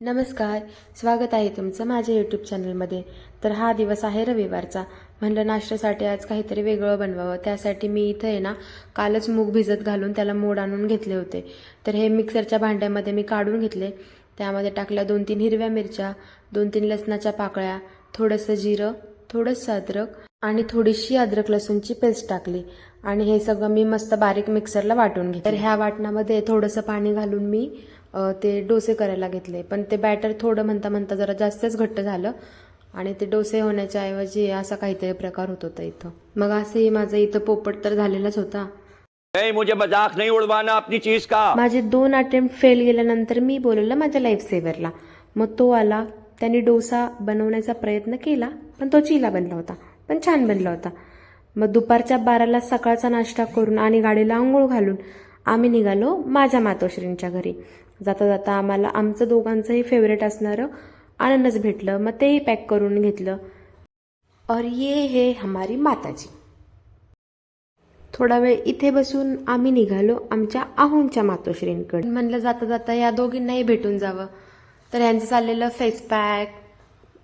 नमस्कार स्वागत आहे तुमचं माझ्या यूट्यूब चॅनलमध्ये तर हा दिवस आहे रविवारचा. म्हणलं नाश्त्यासाठी आज काहीतरी वेगळं बनवावं. त्यासाठी मी इथं आहे ना कालच मूग भिजत घालून त्याला मोड आणून घेतले होते. तर हे मिक्सरच्या भांड्यामध्ये मी काढून घेतले. त्यामध्ये टाकल्या दोन तीन हिरव्या मिरच्या दोन तीन लसणाच्या पाकळ्या थोडंसं जिरं थोडंसं अद्रक आणि थोडीशी अद्रक लसूणची पेस्ट टाकली. आणि हे सगळं मी मस्त बारीक मिक्सरला वाटून घेतलं. तर ह्या वाटणामध्ये थोडंसं पाणी घालून मी ते डोसे करायला घेतले. पण ते बॅटर थोडं म्हणता म्हणता जरा जास्तच घट्ट झालं आणि ते डोसे होण्याच्या ऐवजी असा काहीतरी प्रकार होत होता इथं. मग असंही माझं इथं पोपट तर झालेलाच होता. मुझे मजाक नहीं उड़वाना अपनी चीज का? माझे दोन अटेम्प्ट फेल गेल्यानंतर मी बोलवलं माझ्या लाईफ सेवरला मग तो आला. त्याने डोसा बनवण्याचा प्रयत्न केला पण तो चिला बनला होता पण छान बनला होता. मग दुपारच्या बाराला सकाळचा नाश्ता करून आणि गाडीला आंघोळ घालून आम्ही निघालो माझ्या मातोश्रींच्या घरी. जाता जाता आम्हाला आमचं दोघांचंही फेवरेट असणारं आनंदच भेटलं. मग तेही पॅक करून घेतलं. और ये हे हमारी माताजी. थोडा वेळ इथे बसून आम्ही निघालो आमच्या आहोंच्या मातोश्रींकडे. म्हणलं जाता जाता या दोघींनाही भेटून जावं. तर यांचं चाललेलं फेस पॅक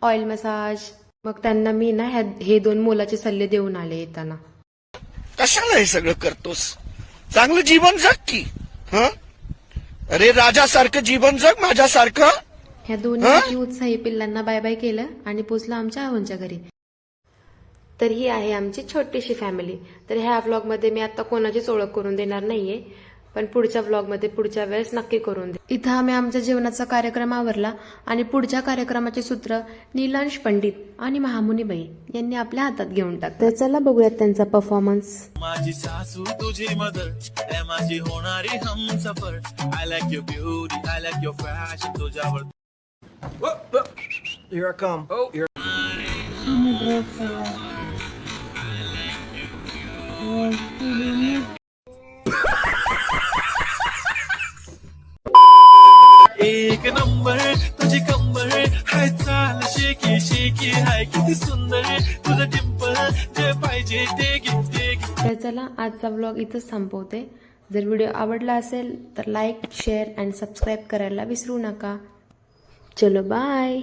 ऑइल मसाज मग त्यांना मी ना हे दोन मोलाचे सल्ले देऊन आले येताना. कशाला हे सगळं करतोस? चांगलं जीवन जग की. हं? अरे राजासारखं जीवन जग माझ्यासारखं. ह्या दोन्ही उत्साही पिल्लांना बाय बाय केलं आणि पोचलो आमच्या आहोंच्या घरी. तर ही आहे आमची छोटीशी फॅमिली तर ह्या व्लॉगमध्ये मी आता कोणाचीच ओळख करून देणार नाहीये. पण पुढच्या व्लॉगमध्ये पुढच्या वेळेस नक्की करून दे. इथं आम्ही आमच्या जेवणाचा कार्यक्रम आवरला आणि पुढच्या कार्यक्रमाचे सूत्र नीलांश पंडित आणि महामुनीबाई यांनी आपल्या हातात घेऊन टाकलं तर चला बघूयात त्यांचा परफॉर्मन्स माझी सासू तुझी मदर माझी होणारी हम सफर. I like your beauty I like your fashion तुझ्यावर Here I come. Oh, here. एक नंबर तुझी कंबर. हाय चाल शेकी शेकी हाय किती सुंदर. तुझं डिंपल जे पाहिजे ते घे तर चला आजचा ब्लॉग इथंच थांबवते जर व्हिडिओ आवडला असेल तर लाईक शेअर अँड सबस्क्राईब करायला विसरू नका. चलो बाय